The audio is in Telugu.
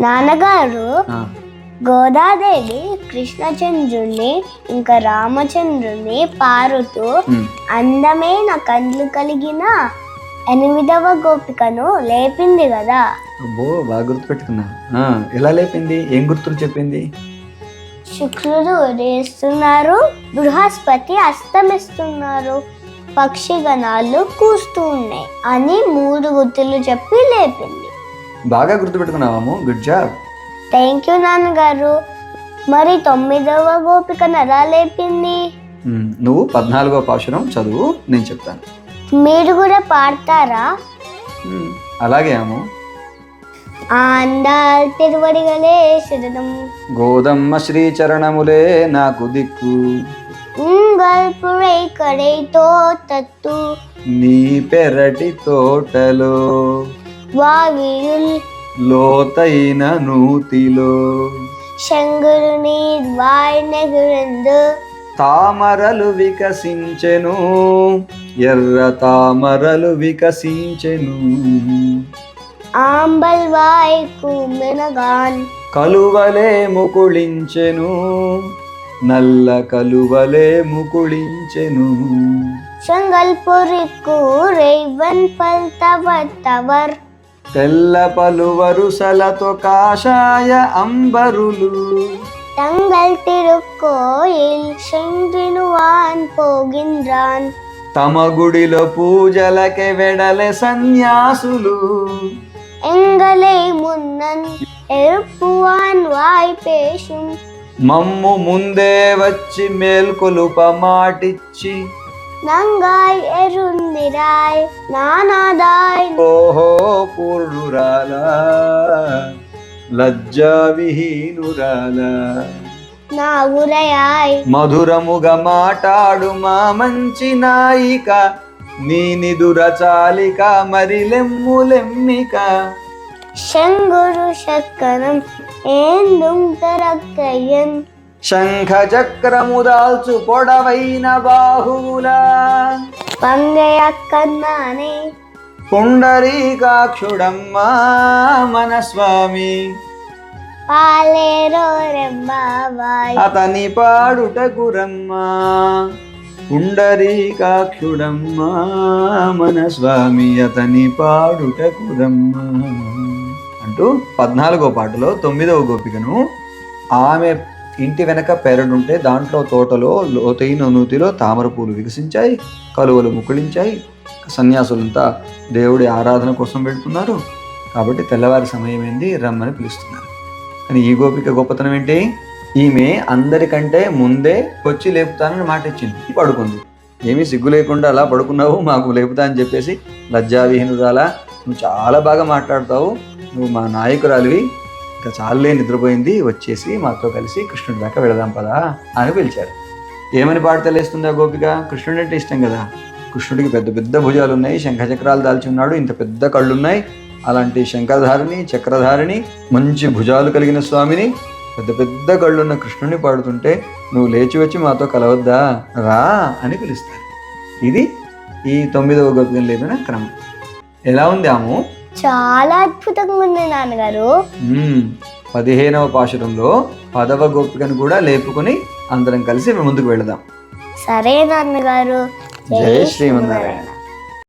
నాన్నగారు గోదాదేవి కృష్ణచంద్రుని ఇంకా రామచంద్రుని పారుతూ అందమైన కండ్లు కలిగిన ఎనిమిదవ గోపికను లేపింది కదా. అబ్బో బాగా గుర్తుపెట్టుకున్నా. ఆ, ఎలా లేపింది? ఏం గుర్తులు చెప్పింది? శుక్రుడు ఉదయిస్తున్నారు బృహస్పతి అస్తమిస్తున్నారు పక్షిగణాలు కూస్తూ ఉన్నాయి అని మూడు గుర్తులు చెప్పి లేపింది. బాగా గుర్తుపెట్టుకున్నాము గుడ్ జాబ్ థ్యాంక్ యూ నాన్నగారు. మరి తొమ్మిదవ గోపిక ఎలా లేపింది hmm, నువ్వు పద్నాలుగో పాశురం చదువు నేను చెప్తాను. మీరు కూడా పాడతారా? Hmm, అలాగే అమ్ము. ఆండాల్ తిరువడిగలే శరణం. గోదమ్మ శ్రీ చరణములే నాకు దిక్కు. ఉంగల్ పురై కడై తోటత్తు. నీ పెరటి తోటలో వావియుల్ లోతైన నూతిలో. శంగురు నీ తామరలు వికసించెను ఎర్ర తామరలు వికసించెను. ఆంబల్ వాయికు మెనగాన్ కలువలే ముకుళించెను నల్ల కలువలే ముకుళించెను. శంగల్పురికు రేవన్ పల్ తవర్. தவர் తెల్ల పలువరుసలతో కాషాయ అంబరులు தங்கள் திருக்கோயில் சென்றினுவான் போகின்றான் తమ గుడిలో పూజలకే వెడలే సన్యాసులు எங்களை முன்னன் எழுப்புவான் வாய் பேசும் మమ్ము ముందే వచ్చి మేల్కొలుప మాటిచ్చి నంగాయ్ ఎరుందిరాయ్ నానాదాయ్. ఓహో పూర్ణురాల లజ్జా విహీనురాల నా ఉరయాయ్. మధురముగా మాటాడు మా మంచి నాయిక నీ నిదుర చాలిక మరి లెమ్మిక. శంగురు శక్కరం ఏందుం తరక్కయ్యన్ శంఖచక్రముదాల్చు పొడవైన బాహువుల. వందయ కన్నానే పుండరీకాక్షుడమ్మా మన స్వామి అతని పాడుట గురమ్మా. కుండరీకాక్షుడమ్మా మన స్వామి అతని పాడుట గురమ్మా. అంటూ పద్నాలుగో పాటలో తొమ్మిదవ గోపికను ఆమె ఇంటి వెనక పెరడుంటే దాంట్లో తోటలో లోతైన నూతిలో తామర పూలు వికసించాయి కలువలు ముకుళించాయి. సన్యాసులంతా దేవుడి ఆరాధన కోసం వెళ్తున్నారు. కాబట్టి తెల్లవారి సమయమైంది రమ్మని పిలుస్తున్నారు. కానీ ఈ గోపిక గొప్పతనం ఏంటి? ఈమె అందరికంటే ముందే వచ్చి లేపుతానని మాట ఇచ్చింది. పడుకుంది. ఏమీ సిగ్గు లేకుండా అలా పడుకున్నావు? మాకు లేపుతా అని చెప్పేసి లజ్జావిహీనురాలా నువ్వు చాలా బాగా మాట్లాడతావు. నువ్వు మా నాయకురాలివి. ఇంకా చాలే నిద్రపోయింది వచ్చేసి మాతో కలిసి కృష్ణుడి దాకా వెళదాం పదా అని పిలిచారు. ఏమని పాట తెలియస్తుంది ఆ గోపిక? కృష్ణుడు అంటే ఇష్టం కదా. కృష్ణుడికి పెద్ద పెద్ద భుజాలు ఉన్నాయి శంఖచక్రాలు దాల్చి ఉన్నాడు ఇంత పెద్ద కళ్ళు ఉన్నాయి అలాంటి శంఖధారిణి చక్రధారిణి మంచి భుజాలు కలిగిన స్వామిని పెద్ద పెద్ద కళ్ళున్న కృష్ణుడిని పాడుతుంటే నువ్వు లేచి వచ్చి మాతో కలవద్దా? రా అని పిలుస్తారు. ఇది ఈ తొమ్మిదవ గోపికను లేపిన క్రమం. ఎలా ఉంది ఆము? చాలా అద్భుతంగా ఉంది నాన్నగారు. పదిహేనవ పాశురంలో పదవ గోపికను కూడా లేపుకొని అందరం కలిసి ముందుకు వెళదాం. సరే నాన్నగారు. జై శ్రీమన్నారాయణ.